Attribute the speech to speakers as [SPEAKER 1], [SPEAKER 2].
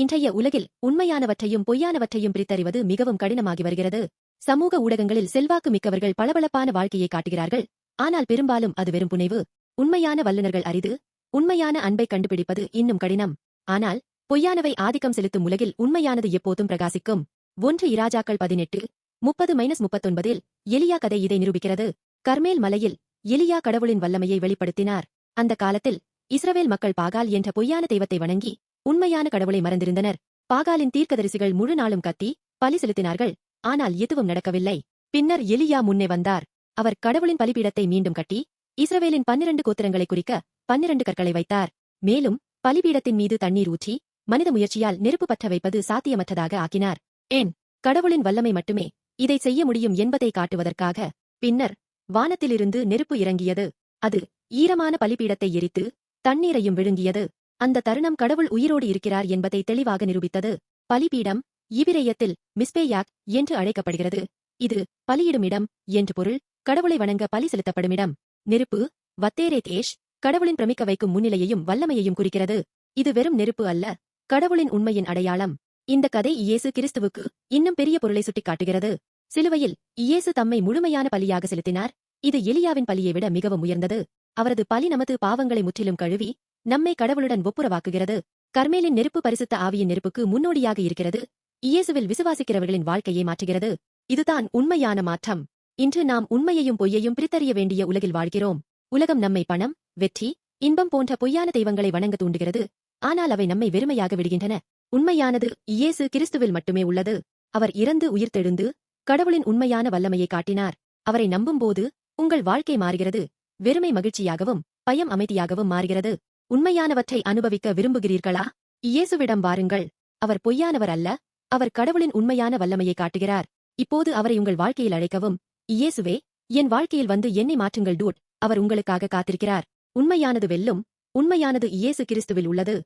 [SPEAKER 1] இன்றைய உலகில் உண்மையானவற்றையும் பொய்யானவற்றையும் பிரித்தறிவது மிகவும் கடினமாகி வருகிறது. சமூக ஊடகங்களில் செல்வாக்கு மிக்கவர்கள் பளபளப்பான வாழ்க்கையை காட்டுகிறார்கள். ஆனால் பெரும்பாலும் அது வெறும் புனைவு. உண்மையான வல்லுநர்கள் அரிது. உண்மையான அன்பை கண்டுபிடிப்பது இன்னும் கடினம். ஆனால் பொய்யானவை ஆதிக்கம் செலுத்தும் உலகில் உண்மையானது எப்போதும் பிரகாசிக்கும். ஒன்று இராஜாக்கள் பதினெட்டு முப்பது மைனஸ் முப்பத்தொன்பதில் எலியா கதை இதை நிரூபிக்கிறது. கர்மேல் மலையில் எலியா கடவுளின் வல்லமையை வெளிப்படுத்தினார். அந்த காலத்தில் இஸ்ரவேல் மக்கள் பாகால் என்ற பொய்யான தெய்வத்தை வணங்கி உண்மையான கடவுளை மறந்திருந்தனர். பாகாலின் தீர்க்கதரிசிகள் முழு நாளும் கத்தி பலி செலுத்தினார்கள். ஆனால் எதுவும் நடக்கவில்லை. பின்னர் எலியா முன்னே வந்தார். அவர் கடவுளின் பலிபீடத்தை மீண்டும் கட்டி இஸ்ரவேலின் பன்னிரண்டு கோத்திரங்களை குறிக்க பன்னிரண்டு கற்களை வைத்தார். மேலும் பலிபீடத்தின் மீது தண்ணீர் ஊற்றி மனித முயற்சியால் நெருப்பு பற்ற வைப்பது சாத்தியமற்றதாக ஆக்கினார். ஏன்? கடவுளின் வல்லமை மட்டுமே இதை செய்ய முடியும் என்பதை காட்டுவதற்காக. பின்னர் வானத்திலிருந்து நெருப்பு இறங்கியது. அது ஈரமான பலிபீடத்தை எரித்து தண்ணீரையும் விழுங்கியது. அந்த தருணம் கடவுள் உயிரோடு இருக்கிறார் என்பதை தெளிவாக நிரூபித்தது. பலிபீடம் இவிரேயத்தில் மிஸ்பேயாக் என்று அழைக்கப்படுகிறது. இது பலியிடும் இடம் என்று பொருள். கடவுளை வணங்க பலி செலுத்தப்படும் இடம். நெருப்பு வத்தேரே தேஷ் கடவுளின் பிரமிக்க வைக்கும் முன்னிலையையும் வல்லமையையும் குறிக்கிறது. இது வெறும் நெருப்பு அல்ல கடவுளின் உண்மையின் அடையாளம். இந்த கதை இயேசு கிறிஸ்துவுக்கு இன்னும் பெரிய பொருளை சுட்டிக்காட்டுகிறது. சிலுவையில் இயேசு தம்மை முழுமையான பலியாக செலுத்தினார். இது எலியாவின் பலியை விட மிகவும் உயர்ந்தது. அவரது பலி நமது பாவங்களை முற்றிலும் கழுவி நம்மை கடவுளுடன் ஒப்புரவாக்குகிறது. கர்மேலின் நெருப்பு பரிசுத்த ஆவியின் நெருப்புக்கு முன்னோடியாக இருக்கிறது. இயேசுவில் விசுவாசிக்கிறவர்களின் வாழ்க்கையை மாற்றுகிறது. இதுதான் உண்மையான மாற்றம். இன்று நாம் உண்மையையும் பொய்யையும் பிரித்தறிய வேண்டிய உலகில் வாழ்கிறோம். உலகம் நம்மை பணம் வெற்றி இன்பம் போன்ற பொய்யான தெய்வங்களை வணங்க தூண்டுகிறது. ஆனால் அவை நம்மை வெறுமையாக விடுகின்றன. உண்மையானது இயேசு கிறிஸ்துவில் மட்டுமே உள்ளது. அவர் இறந்து உயிர்த்தெழுந்து கடவுளின் உண்மையான வல்லமையை காட்டினார். அவரை நம்பும்போது உங்கள் வாழ்க்கை மாறுகிறது. வெறுமை மகிழ்ச்சியாகவும் பயம் அமைதியாகவும் மாறுகிறது. உண்மையானவற்றை அனுபவிக்க விரும்புகிறீர்களா? இயேசுவிடம் வாருங்கள். அவர் பொய்யானவர் அல்ல. அவர் கடவுளின் உண்மையான வல்லமையை காட்டுகிறார். இப்போது அவரை உங்கள் வாழ்க்கையில் அழைக்கவும். இயேசுவே என் வாழ்க்கையில் வந்து என்னை மாற்றுங்கள். டூட் அவர் உங்களுக்காக காத்திருக்கிறார். உண்மையானது வெல்லும். உண்மையானது இயேசு கிறிஸ்துவில் உள்ளது.